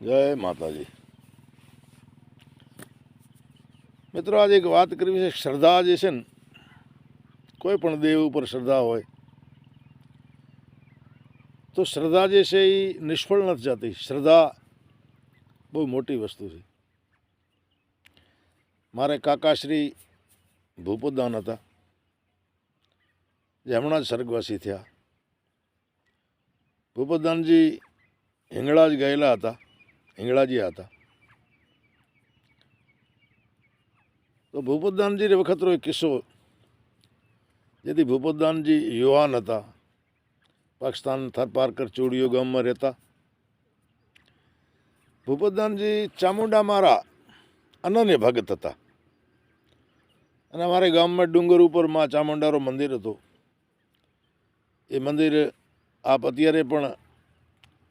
જય માતાજી. મિત્રો, આજે એક વાત કરવી છે, શ્રદ્ધા જે છે ને, કોઈ પણ દેવ ઉપર શ્રદ્ધા હોય, તો શ્રદ્ધા જે છે એ નિષ્ફળ નથી જતી. શ્રદ્ધા બહુ મોટી વસ્તુ છે. મારે કાકાશ્રી ભૂપદાન હતા, જે હમણાં જ સ્વર્ગવાસી થયા. ભૂપદાનજી હિંગળા જ ગયેલા હતા. હિંગળાજી હતા. તો ભૂપતદાનજી વખતનો એક કિસ્સો. જેથી ભૂપતદાનજી યુવાન હતા. પાકિસ્તાન થરપારકર ચોડીઓ ગામમાં રહેતા. ભૂપતદાનજી ચામુંડા મારા અનન્ય ભગત હતા. અને અમારે ગામમાં ડુંગર ઉપરમાં ચામુંડારો મંદિર હતું. એ મંદિર આપ અત્યારે પણ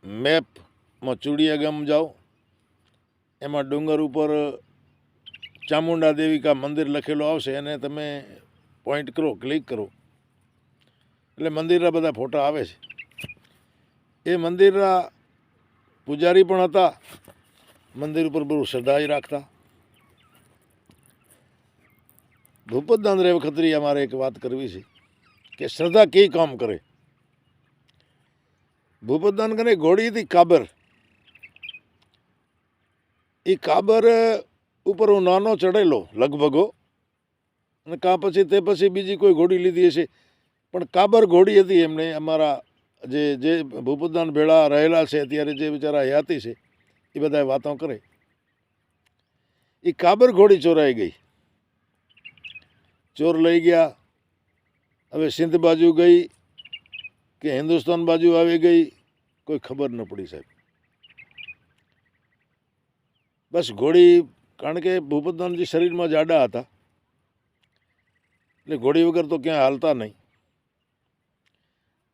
મેપમાં ચૂડિયા ગામ જાઓ. એમાં ડુંગર ઉપર ચામુંડા દેવિકા મંદિર લખેલું આવશે, એને તમે પોઈન્ટ કરો ક્લિક કરો. એટલે મંદિરના બધા ફોટા આવે છે. એ મંદિરના પૂજારી પણ હતા. મંદિર ઉપર બહુ શ્રદ્ધા રાખતા. ભૂપતદાન દાંદરે વખતરી અમારે એક વાત કરવી છે કે શ્રદ્ધા કઈ કામ કરે? ભૂપતદાન કને ઘોડી હતી કાબર એ કાબર ઉપર હું નાનો ચડેલો લગભગો. અને કાં પછી તે પછી બીજી કોઈ ઘોડી લીધી હશે. પણ કાબર ઘોડી હતી એમને, અમારા જે જે ભૂપતદાન ભેળા રહેલા છે, અત્યારે જે બિચારા હયાતી છે, એ બધા વાતો કરે. એ કાબર ઘોડી ચોરાઈ ગઈ. ચોર લઈ ગયા. હવે સિંધ બાજુ ગઈ કે હિન્દુસ્તાન બાજુ આવી ગઈ, કોઈ ખબર ન પડી સાહેબ. બસ ઘોડી કારણ કે ભૂપતદાનજી શરીરમાં જાડા હતા, એટલે ઘોડી વગર તો ક્યાં હાલતા નહીં.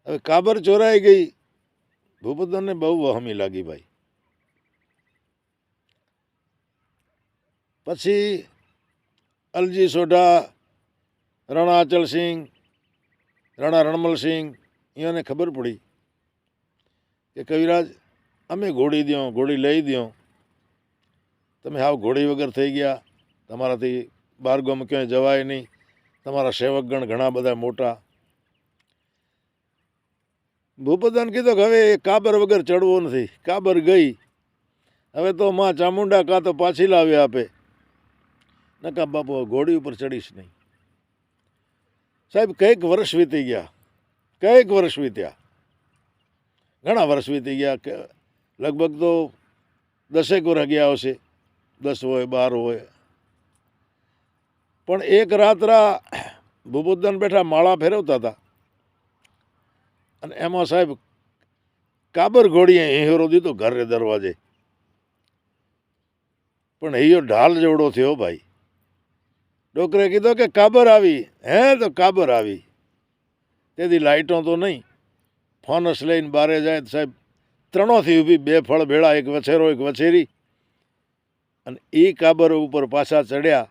હવે કાબર ચોરાઈ ગઈ ભૂપતદાનને બહુ વહમી લાગી ભાઈ. પછી અલજી સોઢા, રણા અચલસિંહ રણા રણમલસિંહ અહીંયાને ખબર પડી કે કવિરાજ, અમે ઘોડી દ્યો ઘોડી લઈ દ્યો. તમે હાવ ઘોડી વગર થઈ ગયા, તમારાથી બાર ગામ ક્યાંય જવાય નહીં, તમારા સેવકગણ ઘણા બધા મોટા. ભૂપદાન કીધું કે હવે કાબર વગર ચડવો નથી, કાબર ગઈ. હવે તો માં ચામુંડા કાં તો પાછી લાવી આપે. નકા બાપુ ઘોડી ઉપર ચડીશ નહીં. સાહેબ, કંઈક વર્ષ વીતી ગયા, કંઈક વર્ષ વીત્યા. ઘણા વર્ષ વીતી ગયા લગભગ તો દસેક વર્ષ ગયા હશે. દસ હોય, બાર હોય. પણ એક રાત્રા ભૂપુદ્દન બેઠા માળા ફેરવતા હતા. અને એમાં સાહેબ કાબર ઘોડીએ હિંહરો દીધો ઘરે દરવાજે. પણ હિયો ઢાલ જેવડો થયો ભાઈ. ડોકરે કીધો કે કાબર આવી. હે, તો કાબર આવી. તેથી લાઇટો તો નહીં. ફોનસ લઈને બારે જાય સાહેબ ત્રણોથી ઊભી બે ફળ ભેળા, એક વછેરો, એક વછેરી. અને એ કાબર ઉપર પાછા ચડ્યા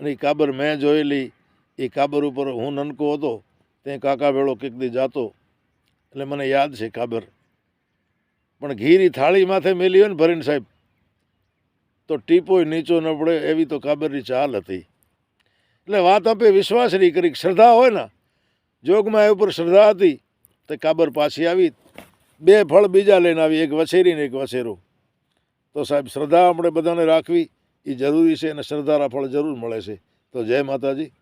અને એ કાબર મેં જોયેલી એ કાબર ઉપર હું નનકો હતો, તે કાકા ભેળો કંઈક દી જાતો. એટલે મને યાદ છે કાબર. પણ ઘીરી થાળી માથે મેલી હોય ને ભરીને સાહેબ, તો ટીપોય નીચો ન પડે, એવી તો કાબરની ચાલ હતી. એટલે વાત આપે વિશ્વાસની કરી, શ્રદ્ધા હોય ને, જોગમાં એ ઉપર શ્રદ્ધા હતી, તે કાબર પાછી આવી, બે ફળ બીજા લઈને આવી, એક વછેરી ને એક વછેરો. તો સાહેબ શ્રદ્ધા આપણે બધાને રાખવી એ જરૂરી છે અને શ્રદ્ધા ફળ જરૂર મળે છે. તો જય માતાજી.